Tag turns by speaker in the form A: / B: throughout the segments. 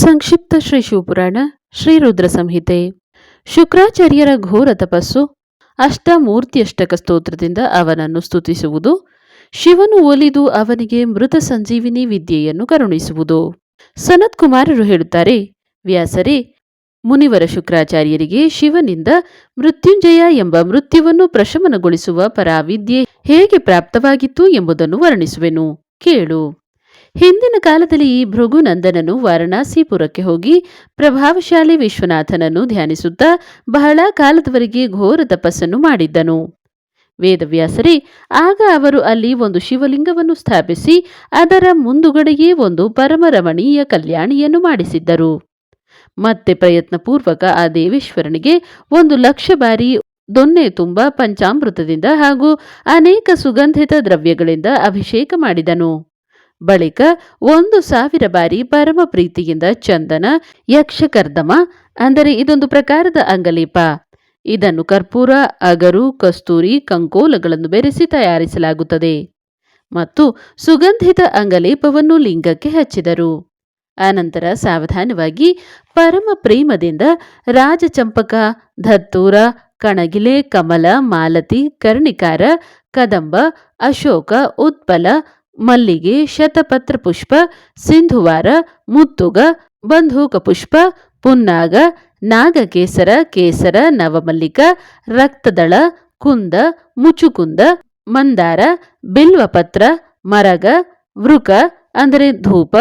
A: ಸಂಕ್ಷಿಪ್ತ ಶ್ರೀ ಶಿವಪುರಾಣ, ಶ್ರೀ ರುದ್ರ ಸಂಹಿತೆ. ಶುಕ್ರಾಚಾರ್ಯರ ಘೋರ ತಪಸ್ಸು ಅಷ್ಟಮೂರ್ತಿಯಷ್ಟಕ ಸ್ತೋತ್ರದಿಂದ ಅವನನ್ನು ಸ್ತುತಿಸುವುದು, ಶಿವನು ಒಲಿದು ಅವನಿಗೆ ಮೃತ ಸಂಜೀವಿನಿ ವಿದ್ಯೆಯನ್ನು ಕರುಣಿಸುವುದು. ಸನತ್ ಕುಮಾರರು ಹೇಳುತ್ತಾರೆ, ವ್ಯಾಸರೇ, ಮುನಿವರ ಶುಕ್ರಾಚಾರ್ಯರಿಗೆ ಶಿವನಿಂದ ಮೃತ್ಯುಂಜಯ ಎಂಬ ಮೃತ್ಯುವನ್ನು ಪ್ರಶಮನಗೊಳಿಸುವ ಪರಾವಿದ್ಯೆ ಹೇಗೆ ಪ್ರಾಪ್ತವಾಗಿತ್ತು ಎಂಬುದನ್ನು ವರ್ಣಿಸುವೆನು. ಕೇಳು. ಹಿಂದಿನ ಕಾಲದಲ್ಲಿ ಈ ಭೃಗುನಂದನನು ವಾರಣಾಸಿಪುರಕ್ಕೆ ಹೋಗಿ ಪ್ರಭಾವಶಾಲಿ ವಿಶ್ವನಾಥನನ್ನು ಧ್ಯಾನಿಸುತ್ತಾ ಬಹಳ ಕಾಲದವರೆಗೆ ಘೋರ ತಪಸ್ಸನ್ನು ಮಾಡಿದ್ದನು. ವೇದವ್ಯಾಸರೇ, ಆಗ ಅವರು ಅಲ್ಲಿ ಒಂದು ಶಿವಲಿಂಗವನ್ನು ಸ್ಥಾಪಿಸಿ ಅದರ ಮುಂದುಗಡೆಯೇ ಒಂದು ಪರಮರಮಣೀಯ ಕಲ್ಯಾಣಿಯನ್ನು ಮಾಡಿಸಿದ್ದರು. ಮತ್ತೆ ಪ್ರಯತ್ನಪೂರ್ವಕ ಆ ದೇವೇಶ್ವರನಿಗೆ ಒಂದು ಲಕ್ಷ ಬಾರಿ ದೊನ್ನೆ ತುಂಬ ಪಂಚಾಮೃತದಿಂದ ಹಾಗೂ ಅನೇಕ ಸುಗಂಧಿತ ದ್ರವ್ಯಗಳಿಂದ ಅಭಿಷೇಕ ಮಾಡಿದನು. ಬಳಿಕ ಒಂದು ಸಾವಿರ ಬಾರಿ ಪರಮ ಪ್ರೀತಿಯಿಂದ ಚಂದನ, ಯಕ್ಷಕರ್ದಮ, ಅಂದರೆ ಇದೊಂದು ಪ್ರಕಾರದ ಅಂಗಲೀಪ. ಇದನ್ನು ಕರ್ಪೂರ, ಅಗರು, ಕಸ್ತೂರಿ, ಕಂಕೋಲಗಳನ್ನು ಬೆರೆಸಿ ತಯಾರಿಸಲಾಗುತ್ತದೆ. ಮತ್ತು ಸುಗಂಧಿತ ಅಂಗಲೇಪವನ್ನು ಲಿಂಗಕ್ಕೆ ಹಚ್ಚಿದರು. ಆನಂತರ ಸಾವಧಾನವಾಗಿ ಪರಮ ಪ್ರೇಮದಿಂದ ರಾಜಚಂಪಕ, ಧತ್ತೂರ, ಕಣಗಿಲೆ, ಕಮಲ, ಮಾಲತಿ, ಕರ್ಣಿಕಾರ, ಕದಂಬ, ಅಶೋಕ, ಉತ್ಪಲ ಮಲ್ಲಿಗೆ, ಶತಪತ್ರ ಪುಷ್ಪ, ಸಿಂಧುವಾರ, ಮುತ್ತುಗ ಬಂಧೂಕ ಪುಷ್ಪ, ಪುನ್ನಾಗ, ನಾಗಕೇಸರ, ಕೇಸರ, ನವಮಲ್ಲಿಕ, ರಕ್ತದಳ, ಕುಂದ, ಮುಚುಕುಂದ, ಮಂದಾರ, ಬಿಲ್ವಪತ್ರ, ಮರಗ, ವೃಕ, ಅಂದರೆ ಧೂಪ,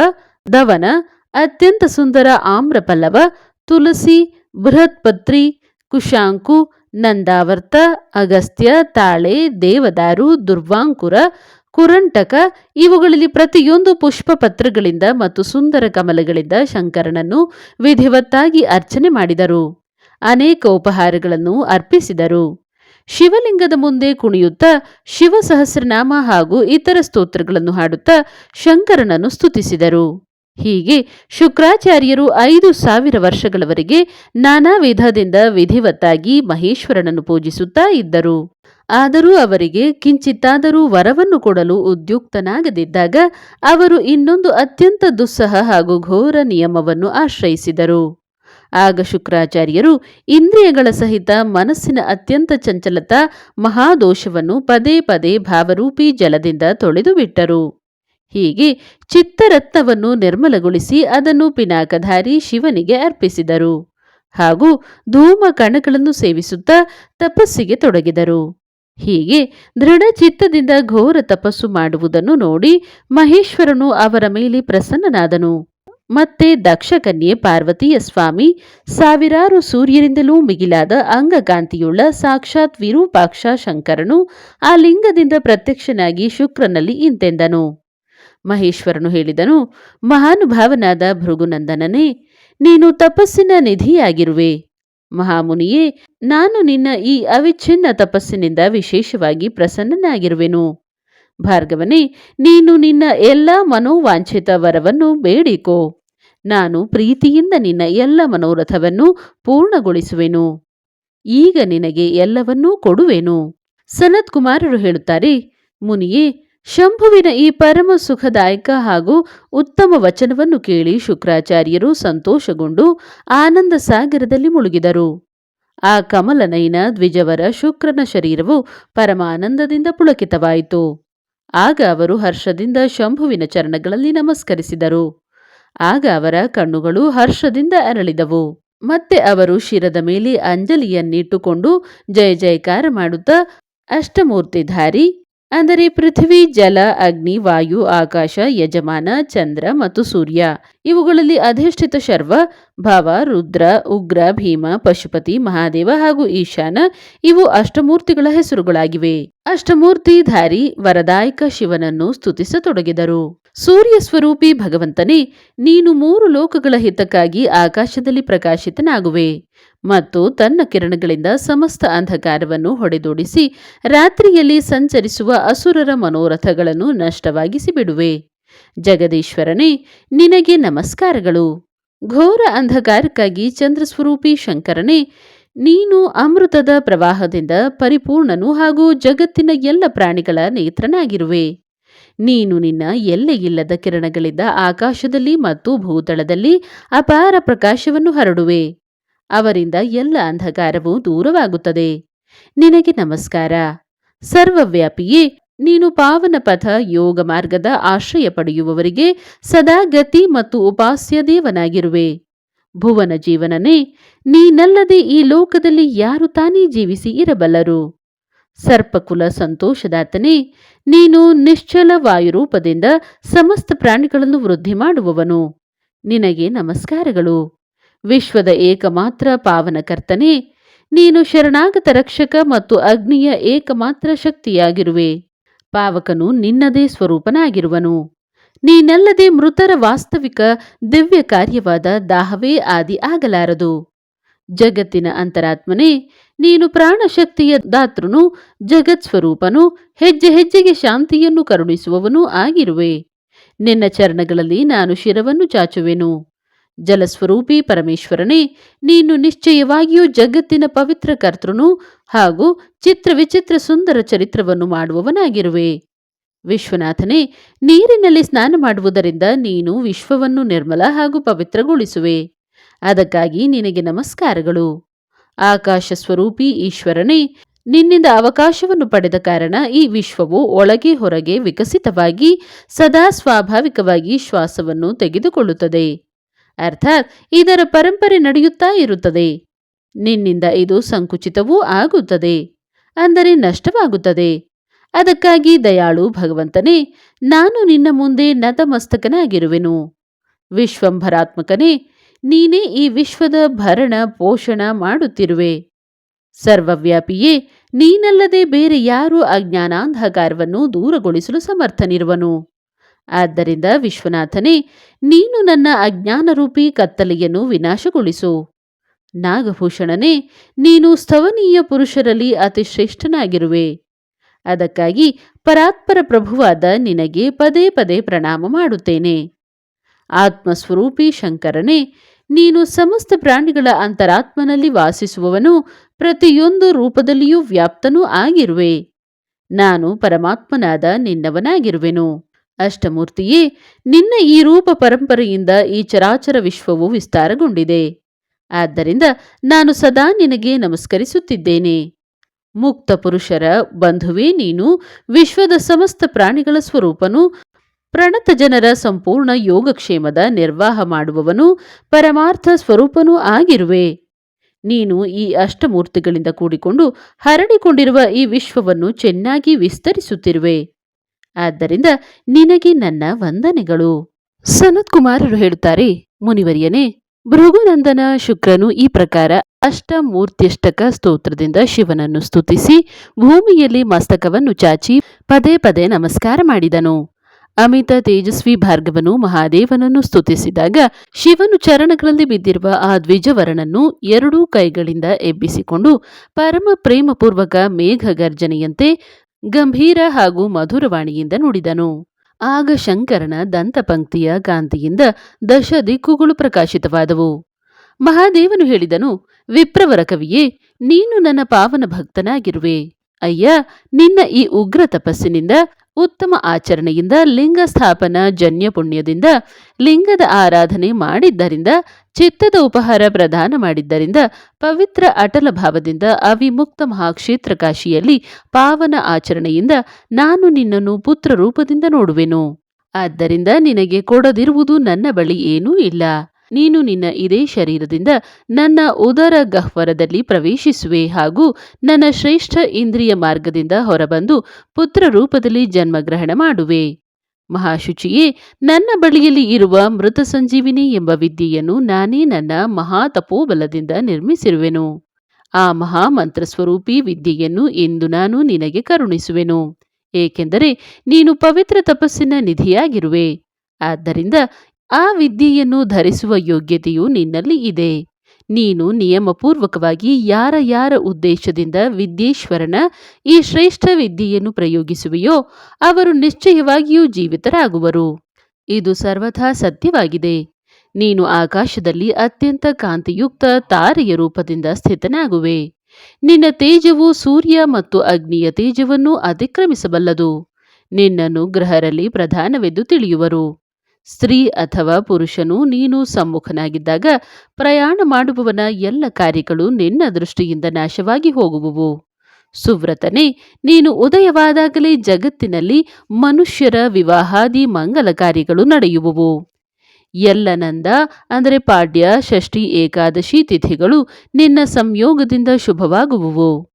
A: ದವನ, ಅತ್ಯಂತ ಸುಂದರ ಆಮ್ರಪಲ್ಲವ ತುಳಸಿ ಬೃಹತ್ಪತ್ರಿ, ಕುಶಾಂಕು, ನಂದಾವರ್ತ, ಅಗಸ್ತ್ಯ, ತಾಳೆ, ದೇವದಾರು, ದುರ್ವಾಂಕುರ ಕುರಂಟಕ, ಇವುಗಳಲ್ಲಿ ಪ್ರತಿಯೊಂದು ಪುಷ್ಪ ಪತ್ರಗಳಿಂದ ಮತ್ತು ಸುಂದರ ಕಮಲಗಳಿಂದ ಶಂಕರನನ್ನು ವಿಧಿವತ್ತಾಗಿ ಅರ್ಚನೆ ಮಾಡಿದರು. ಅನೇಕ ಉಪಹಾರಗಳನ್ನು ಅರ್ಪಿಸಿದರು. ಶಿವಲಿಂಗದ ಮುಂದೆ ಕುಣಿಯುತ್ತಾ ಶಿವ ಸಹಸ್ರನಾಮ ಹಾಗೂ ಇತರ ಸ್ತೋತ್ರಗಳನ್ನು ಹಾಡುತ್ತಾ ಶಂಕರನನ್ನು ಸ್ತುತಿಸಿದರು. ಹೀಗೆ ಶುಕ್ರಾಚಾರ್ಯರು ಐದು ಸಾವಿರ ವರ್ಷಗಳವರೆಗೆ ನಾನಾ ವಿಧದಿಂದ ವಿಧಿವತ್ತಾಗಿ ಮಹೇಶ್ವರನನ್ನು ಪೂಜಿಸುತ್ತಾ ಇದ್ದರು. ಆದರೂ ಅವರಿಗೆ ಕಿಂಚಿತ್ತಾದರೂ ವರವನ್ನು ಕೊಡಲು ಉದ್ಯುಕ್ತನಾಗದಿದ್ದಾಗ ಅವರು ಇನ್ನೊಂದು ಅತ್ಯಂತ ದುಸ್ಸಹ ಹಾಗೂ ಘೋರ ನಿಯಮವನ್ನು ಆಶ್ರಯಿಸಿದರು. ಆಗ ಶುಕ್ರಾಚಾರ್ಯರು ಇಂದ್ರಿಯಗಳ ಸಹಿತ ಮನಸ್ಸಿನ ಅತ್ಯಂತ ಚಂಚಲತಾ ಮಹಾದೋಷವನ್ನು ಪದೇ ಪದೇ ಭಾವರೂಪಿ ಜಲದಿಂದ ತೊಳೆದು ಬಿಟ್ಟರು. ಹೀಗೆ ಚಿತ್ತರತ್ನವನ್ನು ನಿರ್ಮಲಗೊಳಿಸಿ ಅದನ್ನು ಪಿನಾಕಧಾರಿ ಶಿವನಿಗೆ ಅರ್ಪಿಸಿದರು ಹಾಗೂ ಧೂಮ ಕಣಗಳನ್ನು ಸೇವಿಸುತ್ತಾ ತಪಸ್ಸಿಗೆ ತೊಡಗಿದರು. ಹೀಗೆ ದೃಢಚಿತ್ತದಿಂದ ಘೋರ ತಪಸ್ಸು ಮಾಡುವುದನ್ನು ನೋಡಿ ಮಹೇಶ್ವರನು ಅವರ ಮೇಲೆ ಪ್ರಸನ್ನನಾದನು. ಮತ್ತೆ ದಕ್ಷಕನ್ಯೆ ಪಾರ್ವತಿಯ ಸ್ವಾಮಿ, ಸಾವಿರಾರು ಸೂರ್ಯರಿಂದಲೂ ಮಿಗಿಲಾದ ಅಂಗಕಾಂತಿಯುಳ್ಳ ಸಾಕ್ಷಾತ್ ವಿರೂಪಾಕ್ಷ ಶಂಕರನು ಆ ಲಿಂಗದಿಂದ ಪ್ರತ್ಯಕ್ಷನಾಗಿ ಶುಕ್ರನಲ್ಲಿ ಇಂತೆಂದನು. ಮಹೇಶ್ವರನು ಹೇಳಿದನು, ಮಹಾನುಭಾವನಾದ ಭೃಗುನಂದನನೇ ನೀನು ತಪಸ್ಸಿನ ನಿಧಿಯಾಗಿರುವೆ. ಮಹಾಮುನಿಯೇ, ನಾನು ನಿನ್ನ ಈ ಅವಿಚ್ಛಿನ್ನ ತಪಸ್ಸಿನಿಂದ ವಿಶೇಷವಾಗಿ ಪ್ರಸನ್ನನಾಗಿರುವೆನು. ಭಾರ್ಗವನೇ, ನೀನು ನಿನ್ನ ಎಲ್ಲ ಮನೋವಾಂಛಿತ ವರವನ್ನು ಬೇಡಿಕೋ. ನಾನು ಪ್ರೀತಿಯಿಂದ ನಿನ್ನ ಎಲ್ಲ ಮನೋರಥವನ್ನು ಪೂರ್ಣಗೊಳಿಸುವೆನು. ಈಗ ನಿನಗೆ ಎಲ್ಲವನ್ನೂ ಕೊಡುವೆನು. ಸನತ್ ಕುಮಾರರು ಹೇಳುತ್ತಾರೆ, ಮುನಿಯೇ ಶಂಭುವಿನ ಈ ಪರಮ ಸುಖದಾಯಕ ಹಾಗೂ ಉತ್ತಮ ವಚನವನ್ನು ಕೇಳಿ ಶುಕ್ರಾಚಾರ್ಯರು ಸಂತೋಷಗೊಂಡು ಆನಂದ ಸಾಗರದಲ್ಲಿ ಮುಳುಗಿದರು. ಆ ಕಮಲನಯನ ದ್ವಿಜವರ ಶುಕ್ರನ ಶರೀರವು ಪರಮಾನಂದದಿಂದ ಪುಳಕಿತವಾಯಿತು. ಆಗ ಅವರು ಹರ್ಷದಿಂದ ಶಂಭುವಿನ ಚರಣಗಳಲ್ಲಿ ನಮಸ್ಕರಿಸಿದರು. ಆಗ ಅವರ ಕಣ್ಣುಗಳು ಹರ್ಷದಿಂದ ಅರಳಿದವು. ಮತ್ತೆ ಅವರು ಶಿರದ ಮೇಲೆ ಅಂಜಲಿಯನ್ನಿಟ್ಟುಕೊಂಡು ಜಯ ಜಯಕಾರ ಮಾಡುತ್ತಾ ಅಷ್ಟಮೂರ್ತಿಧಾರಿ ಅಂದರೆ ಪೃಥ್ವಿ, ಜಲ, ಅಗ್ನಿ, ವಾಯು, ಆಕಾಶ, ಯಜಮಾನ, ಚಂದ್ರ ಮತ್ತು ಸೂರ್ಯ. ಇವುಗಳಲ್ಲಿ ಅಧಿಷ್ಠಿತ ಶರ್ವ, ಭಾವ, ರುದ್ರ, ಉಗ್ರ, ಭೀಮ, ಪಶುಪತಿ, ಮಹಾದೇವ ಹಾಗೂ ಈಶಾನ ಇವು ಅಷ್ಟಮೂರ್ತಿಗಳ ಹೆಸರುಗಳಾಗಿವೆ. ಅಷ್ಟಮೂರ್ತಿಧಾರಿ ವರದಾಯಕ ಶಿವನನ್ನು ಸ್ತುತಿಸತೊಡಗಿದರು. ಸೂರ್ಯ ಸ್ವರೂಪಿ ಭಗವಂತನೇ, ನೀನು ಮೂರು ಲೋಕಗಳ ಹಿತಕ್ಕಾಗಿ ಆಕಾಶದಲ್ಲಿ ಪ್ರಕಾಶಿತನಾಗುವೆ. ಮತ್ತು ತನ್ನ ಕಿರಣಗಳಿಂದ ಸಮಸ್ತ ಅಂಧಕಾರವನ್ನು ಹೊಡೆದೋಡಿಸಿ ರಾತ್ರಿಯಲ್ಲಿ ಸಂಚರಿಸುವ ಅಸುರರ ಮನೋರಥಗಳನ್ನು ನಷ್ಟವಾಗಿಸಿ ಬಿಡುವೆ. ಜಗದೀಶ್ವರನೇ, ನಿನಗೆ ನಮಸ್ಕಾರಗಳು. ಘೋರ ಅಂಧಕಾರಕ್ಕಾಗಿ ಚಂದ್ರಸ್ವರೂಪಿ ಶಂಕರನೇ, ನೀನು ಅಮೃತದ ಪ್ರವಾಹದಿಂದ ಪರಿಪೂರ್ಣನು ಹಾಗೂ ಜಗತ್ತಿನ ಎಲ್ಲ ಪ್ರಾಣಿಗಳ ನೇತ್ರನಾಗಿರುವೆ. ನೀನು ನಿನ್ನ ಎಲ್ಲೆಯಿಲ್ಲದ ಕಿರಣಗಳಿಂದ ಆಕಾಶದಲ್ಲಿ ಮತ್ತು ಭೂತಳದಲ್ಲಿ ಅಪಾರ ಪ್ರಕಾಶವನ್ನು ಹರಡುವೆ. ಅವರಿಂದ ಎಲ್ಲ ಅಂಧಕಾರವೂ ದೂರವಾಗುತ್ತದೆ. ನಿನಗೆ ನಮಸ್ಕಾರ. ಸರ್ವವ್ಯಾಪಿಯೇ, ನೀನು ಪಾವನ ಪಥ ಯೋಗ ಮಾರ್ಗದ ಆಶ್ರಯ ಪಡೆಯುವವರಿಗೆ ಸದಾ ಗತಿ ಮತ್ತು ಉಪಾಸ್ಯ ದೇವನಾಗಿರುವೆ. ಭುವನ ಜೀವನನೇ, ನೀನಲ್ಲದೆ ಈ ಲೋಕದಲ್ಲಿ ಯಾರು ತಾನೇ ಜೀವಿಸಿ ಇರಬಲ್ಲರು. ಸರ್ಪಕುಲ ಸಂತೋಷದಾತನೇ, ನೀನು ನಿಶ್ಚಲ ವಾಯುರೂಪದಿಂದ ಸಮಸ್ತ ಪ್ರಾಣಿಗಳನ್ನು ವೃದ್ಧಿ ಮಾಡುವವನು ನಿನಗೆ ನಮಸ್ಕಾರಗಳು. ವಿಶ್ವದ ಏಕಮಾತ್ರ ಪಾವನಕರ್ತನೇ, ನೀನು ಶರಣಾಗತ ರಕ್ಷಕ ಮತ್ತು ಅಗ್ನಿಯ ಏಕಮಾತ್ರ ಶಕ್ತಿಯಾಗಿರುವೆ. ಪಾವಕನು ನಿನ್ನದೇ ಸ್ವರೂಪನಾಗಿರುವನು. ನೀನಲ್ಲದೆ ಮೃತರ ವಾಸ್ತವಿಕ ದಿವ್ಯ ಕಾರ್ಯವಾದ ದಾಹವೇ ಆದಿ ಆಗಲಾರದು. ಜಗತ್ತಿನ ಅಂತರಾತ್ಮನೇ, ನೀನು ಪ್ರಾಣಶಕ್ತಿಯ ದಾತೃನು ಜಗತ್ ಸ್ವರೂಪನು ಹೆಜ್ಜೆ ಹೆಜ್ಜೆಗೆ ಶಾಂತಿಯನ್ನು ಕರುಣಿಸುವವನೂ ಆಗಿರುವೆ. ನಿನ್ನ ಚರಣಗಳಲ್ಲಿ ನಾನು ಶಿರವನ್ನು ಚಾಚುವೆನು. ಜಲಸ್ವರೂಪಿ ಪರಮೇಶ್ವರನೇ, ನೀನು ನಿಶ್ಚಯವಾಗಿಯೂ ಜಗತ್ತಿನ ಪವಿತ್ರ ಕರ್ತೃನು ಹಾಗೂ ಚಿತ್ರ ವಿಚಿತ್ರ ಸುಂದರ ಚರಿತ್ರವನ್ನು ಮಾಡುವವನಾಗಿರುವೆ. ವಿಶ್ವನಾಥನೇ, ನೀರಿನಲ್ಲಿ ಸ್ನಾನ ಮಾಡುವುದರಿಂದ ನೀನು ವಿಶ್ವವನ್ನು ನಿರ್ಮಲ ಹಾಗೂ ಪವಿತ್ರಗೊಳಿಸುವೆ. ಅದಕ್ಕಾಗಿ ನಿನಗೆ ನಮಸ್ಕಾರಗಳು. ಆಕಾಶ ಸ್ವರೂಪಿ ಈಶ್ವರನೇ, ನಿನ್ನಿಂದ ಅವಕಾಶವನ್ನು ಪಡೆದ ಕಾರಣ ಈ ವಿಶ್ವವು ಒಳಗೆ ಹೊರಗೆ ವಿಕಸಿತವಾಗಿ ಸದಾ ಸ್ವಾಭಾವಿಕವಾಗಿ ಶ್ವಾಸವನ್ನು ತೆಗೆದುಕೊಳ್ಳುತ್ತದೆ. ಅರ್ಥಾತ್ ಇದರ ಪರಂಪರೆ ನಡೆಯುತ್ತಾ ಇರುತ್ತದೆ. ನಿನ್ನಿಂದ ಇದು ಸಂಕುಚಿತವೂ ಆಗುತ್ತದೆ. ಅಂದರೆ ನಷ್ಟವಾಗುತ್ತದೆ. ಅದಕ್ಕಾಗಿ ದಯಾಳು ಭಗವಂತನೇ, ನಾನು ನಿನ್ನ ಮುಂದೆ ನತಮಸ್ತಕನಾಗಿರುವೆನು. ವಿಶ್ವಂಭರಾತ್ಮಕನೇ, ನೀನೇ ಈ ವಿಶ್ವದ ಭರಣ ಪೋಷಣ ಮಾಡುತ್ತಿರುವೆ. ಸರ್ವವ್ಯಾಪಿಯೇ, ನೀನಲ್ಲದೆ ಬೇರೆ ಯಾರೂ ಅಜ್ಞಾನಾಂಧಕಾರವನ್ನು ದೂರಗೊಳಿಸಲು ಸಮರ್ಥನಿರುವನು. ಆದ್ದರಿಂದ ವಿಶ್ವನಾಥನೇ, ನೀನು ನನ್ನ ಅಜ್ಞಾನರೂಪಿ ಕತ್ತಲೆಯನ್ನು ವಿನಾಶಗೊಳಿಸು. ನಾಗಭೂಷಣನೇ, ನೀನು ಸ್ಥವನೀಯ ಪುರುಷರಲ್ಲಿ ಅತಿ ಶ್ರೇಷ್ಠನಾಗಿರುವೆ ಅದಕ್ಕಾಗಿ ಪರಾತ್ಪರ ಪ್ರಭುವಾದ ನಿನಗೆ ಪದೇ ಪದೇ ಪ್ರಣಾಮ ಮಾಡುತ್ತೇನೆ. ಆತ್ಮಸ್ವರೂಪಿ ಶಂಕರನೇ, ನೀನು ಸಮಸ್ತ ಪ್ರಾಣಿಗಳ ಅಂತರಾತ್ಮನಲ್ಲಿ ವಾಸಿಸುವವನು ಪ್ರತಿಯೊಂದು ರೂಪದಲ್ಲಿಯೂ ವ್ಯಾಪ್ತನೂ ಆಗಿರುವೆ. ನಾನು ಪರಮಾತ್ಮನಾದ ನಿನ್ನವನಾಗಿರುವೆನು. ಅಷ್ಟಮೂರ್ತಿಯೇ ನಿನ್ನ ಈ ರೂಪ ಪರಂಪರೆಯಿಂದ ಈ ಚರಾಚರ ವಿಶ್ವವು ವಿಸ್ತಾರಗೊಂಡಿದೆ. ಆದ್ದರಿಂದ ನಾನು ಸದಾ ನಿನಗೆ ನಮಸ್ಕರಿಸುತ್ತಿದ್ದೇನೆ. ಮುಕ್ತ ಪುರುಷರ ಬಂಧುವೇ ನೀನು, ವಿಶ್ವದ ಸಮಸ್ತ ಪ್ರಾಣಿಗಳ ಸ್ವರೂಪನು. ಪ್ರಣತ ಜನರ ಸಂಪೂರ್ಣ ಯೋಗಕ್ಷೇಮದ ನಿರ್ವಾಹ ಮಾಡುವವನು, ಪರಮಾರ್ಥ ಸ್ವರೂಪನೂ ಆಗಿರುವೆ. ನೀನು ಈ ಅಷ್ಟಮೂರ್ತಿಗಳಿಂದ ಕೂಡಿಕೊಂಡು ಹರಡಿಕೊಂಡಿರುವ ಈ ವಿಶ್ವವನ್ನು ಚೆನ್ನಾಗಿ ವಿಸ್ತರಿಸುತ್ತಿರುವೆ. ಆದ್ದರಿಂದ ನಿನಗೆ ನನ್ನ ವಂದನೆಗಳು. ಸನತ್ ಕುಮಾರರು ಹೇಳುತ್ತಾರೆ, ಮುನಿವರಿಯನೇ, ಭೃಗುನಂದನ ಶುಕ್ರನು ಈ ಪ್ರಕಾರ ಅಷ್ಟಮೂರ್ತ್ಯಷ್ಟಕ ಸ್ತೋತ್ರದಿಂದ ಶಿವನನ್ನು ಸ್ತುತಿಸಿ ಭೂಮಿಯಲ್ಲಿ ಮಸ್ತಕವನ್ನು ಚಾಚಿ ಪದೇ ಪದೇ ನಮಸ್ಕಾರ ಮಾಡಿದನು. ಅಮಿತ ತೇಜಸ್ವಿ ಭಾರ್ಗವನು ಮಹಾದೇವನನ್ನು ಸ್ತುತಿಸಿದಾಗ ಶಿವನು ಚರಣಗಳಲ್ಲಿ ಬಿದ್ದಿರುವ ಆ ದ್ವಿಜವರನನ್ನು ಎರಡೂ ಕೈಗಳಿಂದ ಎಬ್ಬಿಸಿಕೊಂಡು ಪರಮ ಪ್ರೇಮಪೂರ್ವಕ ಮೇಘ ಗರ್ಜನೆಯಂತೆ ಗಂಭೀರ ಹಾಗೂ ಮಧುರವಾಣಿಯಿಂದ ನುಡಿದನು. ಆಗ ಶಂಕರನ ದಂತಪಂಕ್ತಿಯ ಕಾಂತಿಯಿಂದ ದಶ ದಿಕ್ಕುಗಳು ಪ್ರಕಾಶಿತವಾದವು. ಮಹಾದೇವನು ಹೇಳಿದನು, ವಿಪ್ರವರ ಕವಿಯೇ, ನೀನು ನನ್ನ ಪಾವನ ಭಕ್ತನಾಗಿರುವೆ. ಅಯ್ಯ, ನಿನ್ನ ಈ ಉಗ್ರ ತಪಸ್ಸಿನಿಂದ ಉತ್ತಮ ಆಚರಣೆಯಿಂದ ಲಿಂಗ ಸ್ಥಾಪನ ಜನ್ಯ ಪುಣ್ಯದಿಂದ ಲಿಂಗದ ಆರಾಧನೆ ಮಾಡಿದ್ದರಿಂದ, ಚಿತ್ತದ ಉಪಹಾರ ಪ್ರದಾನ ಮಾಡಿದ್ದರಿಂದ, ಪವಿತ್ರ ಅಟಲ ಭಾವದಿಂದ ಅವಿಮುಕ್ತ ಮಹಾಕ್ಷೇತ್ರ ಕಾಶಿಯಲ್ಲಿ ಪಾವನ ಆಚರಣೆಯಿಂದ ನಾನು ನಿನ್ನನ್ನು ಪುತ್ರ ರೂಪದಿಂದ ನೋಡುವೆನು. ಆದ್ದರಿಂದ ನಿನಗೆ ಕೊಡದಿರುವುದು ನನ್ನ ಬಳಿ ಏನೂ ಇಲ್ಲ. ನೀನು ನಿನ್ನ ಇದೇ ಶರೀರದಿಂದ ನನ್ನ ಉದರ ಗಹ್ವರದಲ್ಲಿ ಪ್ರವೇಶಿಸುವೆ ಹಾಗೂ ನನ್ನ ಶ್ರೇಷ್ಠ ಇಂದ್ರಿಯ ಮಾರ್ಗದಿಂದ ಹೊರಬಂದು ಪುತ್ರ ರೂಪದಲ್ಲಿ ಜನ್ಮಗ್ರಹಣ ಮಾಡುವೆ. ಮಹಾಶುಚಿಯೇ, ನನ್ನ ಬಳಿಯಲ್ಲಿ ಇರುವ ಮೃತ ಸಂಜೀವಿನಿ ಎಂಬ ವಿದ್ಯೆಯನ್ನು ನಾನೇ ನನ್ನ ಮಹಾ ತಪೋಬಲದಿಂದ ನಿರ್ಮಿಸಿರುವೆನು. ಆ ಮಹಾಮಂತ್ರ ಸ್ವರೂಪಿ ವಿದ್ಯೆಯನ್ನು ಇಂದು ನಾನು ನಿನಗೆ ಕರುಣಿಸುವೆನು. ಏಕೆಂದರೆ ನೀನು ಪವಿತ್ರ ತಪಸ್ಸಿನ ನಿಧಿಯಾಗಿರುವೆ. ಆದ್ದರಿಂದ ಆ ವಿದ್ಯೆಯನ್ನು ಧರಿಸುವ ಯೋಗ್ಯತೆಯು ನಿನ್ನಲ್ಲಿ ಇದೆ. ನೀನು ನಿಯಮಪೂರ್ವಕವಾಗಿ ಯಾರ ಯಾರ ಉದ್ದೇಶದಿಂದ ವಿದ್ಯೇಶ್ವರನ ಈ ಶ್ರೇಷ್ಠ ವಿದ್ಯೆಯನ್ನು ಪ್ರಯೋಗಿಸುವೆಯೋ ಅವರು ನಿಶ್ಚಯವಾಗಿಯೂ ಜೀವಿತರಾಗುವರು. ಇದು ಸರ್ವಥಾ ಸತ್ಯವಾಗಿದೆ. ನೀನು ಆಕಾಶದಲ್ಲಿ ಅತ್ಯಂತ ಕಾಂತಿಯುಕ್ತ ತಾರೆಯ ರೂಪದಿಂದ ಸ್ಥಿತನಾಗುವೆ. ನಿನ್ನ ತೇಜವು ಸೂರ್ಯ ಮತ್ತು ಅಗ್ನಿಯ ತೇಜವನ್ನು ಅತಿಕ್ರಮಿಸಬಲ್ಲದು. ನಿನ್ನನ್ನು ಗ್ರಹರಲ್ಲಿ ಪ್ರಧಾನವೆಂದು ತಿಳಿಯುವರು. ಸ್ತ್ರೀ ಅಥವಾ ಪುರುಷನು ನೀನು ಸಮ್ಮುಖನಾಗಿದ್ದಾಗ ಪ್ರಯಾಣ ಮಾಡುವವನ ಎಲ್ಲ ಕಾರ್ಯಗಳು ನಿನ್ನ ದೃಷ್ಟಿಯಿಂದ ನಾಶವಾಗಿ ಹೋಗುವುವು. ಸುವ್ರತನೇ, ನೀನು ಉದಯವಾದಾಗಲೇ ಜಗತ್ತಿನಲ್ಲಿ ಮನುಷ್ಯರ ವಿವಾಹಾದಿ ಮಂಗಲ ಕಾರ್ಯಗಳು ನಡೆಯುವುವು. ಎಲ್ಲನಂದ ಅಂದರೆ ಪಾಡ್ಯ, ಷಷ್ಠಿ, ಏಕಾದಶಿ ತಿಥಿಗಳು ನಿನ್ನ ಸಂಯೋಗದಿಂದ ಶುಭವಾಗುವುವು.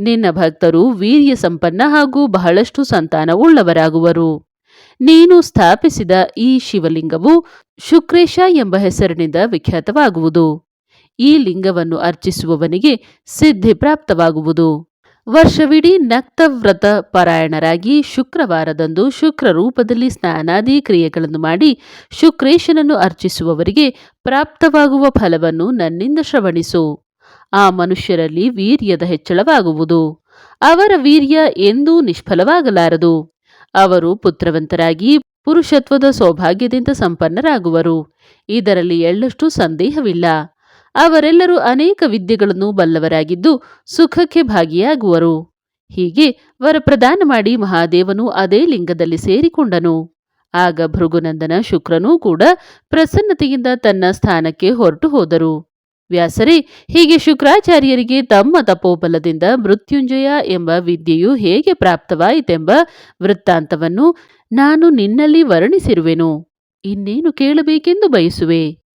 A: ನಿನ್ನ ಭಕ್ತರು ವೀರ್ಯ ಸಂಪನ್ನ ಹಾಗೂ ಬಹಳಷ್ಟು ಸಂತಾನವುಳ್ಳವರಾಗುವರು. ನೀನು ಸ್ಥಾಪಿಸಿದ ಈ ಶಿವಲಿಂಗವು ಶುಕ್ರೇಶ ಎಂಬ ಹೆಸರಿನಿಂದ ವಿಖ್ಯಾತವಾಗುವುದು. ಈ ಲಿಂಗವನ್ನು ಅರ್ಚಿಸುವವನಿಗೆ ಸಿದ್ಧಿ ಪ್ರಾಪ್ತವಾಗುವುದು. ವರ್ಷವಿಡೀ ನಕ್ತವ್ರತ ಪರಾಯಣರಾಗಿ ಶುಕ್ರವಾರದಂದು ಶುಕ್ರ ರೂಪದಲ್ಲಿ ಸ್ನಾನಾದಿ ಕ್ರಿಯೆಗಳನ್ನು ಮಾಡಿ ಶುಕ್ರೇಶನನ್ನು ಅರ್ಚಿಸುವವರಿಗೆ ಪ್ರಾಪ್ತವಾಗುವ ಫಲವನ್ನು ನನ್ನಿಂದ ಶ್ರವಣಿಸು. ಆ ಮನುಷ್ಯರಲ್ಲಿ ವೀರ್ಯದ ಹೆಚ್ಚಳವಾಗುವುದು. ಅವರ ವೀರ್ಯ ಎಂದೂ ನಿಷ್ಫಲವಾಗಲಾರದು. ಅವರು ಪುತ್ರವಂತರಾಗಿ ಪುರುಷತ್ವದ ಸೌಭಾಗ್ಯದಿಂದ ಸಂಪನ್ನರಾಗುವರು. ಇದರಲ್ಲಿ ಎಳ್ಳಷ್ಟು ಸಂದೇಹವಿಲ್ಲ. ಅವರೆಲ್ಲರೂ ಅನೇಕ ವಿದ್ಯೆಗಳನ್ನು ಬಲ್ಲವರಾಗಿದ್ದು ಸುಖಕ್ಕೆ ಭಾಗಿಯಾಗುವರು. ಹೀಗೆ ವರಪ್ರದಾನ ಮಾಡಿ ಮಹಾದೇವನು ಅದೇ ಲಿಂಗದಲ್ಲಿ ಸೇರಿಕೊಂಡನು. ಆಗ ಭೃಗುನಂದನ ಶುಕ್ರನೂ ಕೂಡ ಪ್ರಸನ್ನತೆಯಿಂದ ತನ್ನ ಸ್ಥಾನಕ್ಕೆ ಹೊರಟು ಹೋದರು ವ್ಯಾಸರೇ, ಹೀಗೆ ಶುಕ್ರಾಚಾರ್ಯರಿಗೆ ತಮ್ಮ ತಪೋಬಲದಿಂದ ಮೃತ್ಯುಂಜಯ ಎಂಬ ವಿದ್ಯೆಯು ಹೇಗೆ ಪ್ರಾಪ್ತವಾಯಿತೆಂಬ ವೃತ್ತಾಂತವನ್ನು ನಾನು ನಿನ್ನಲ್ಲಿ ವರ್ಣಿಸಿರುವೆನು. ಇನ್ನೇನು ಕೇಳಬೇಕೆಂದು ಬಯಸುವೆ?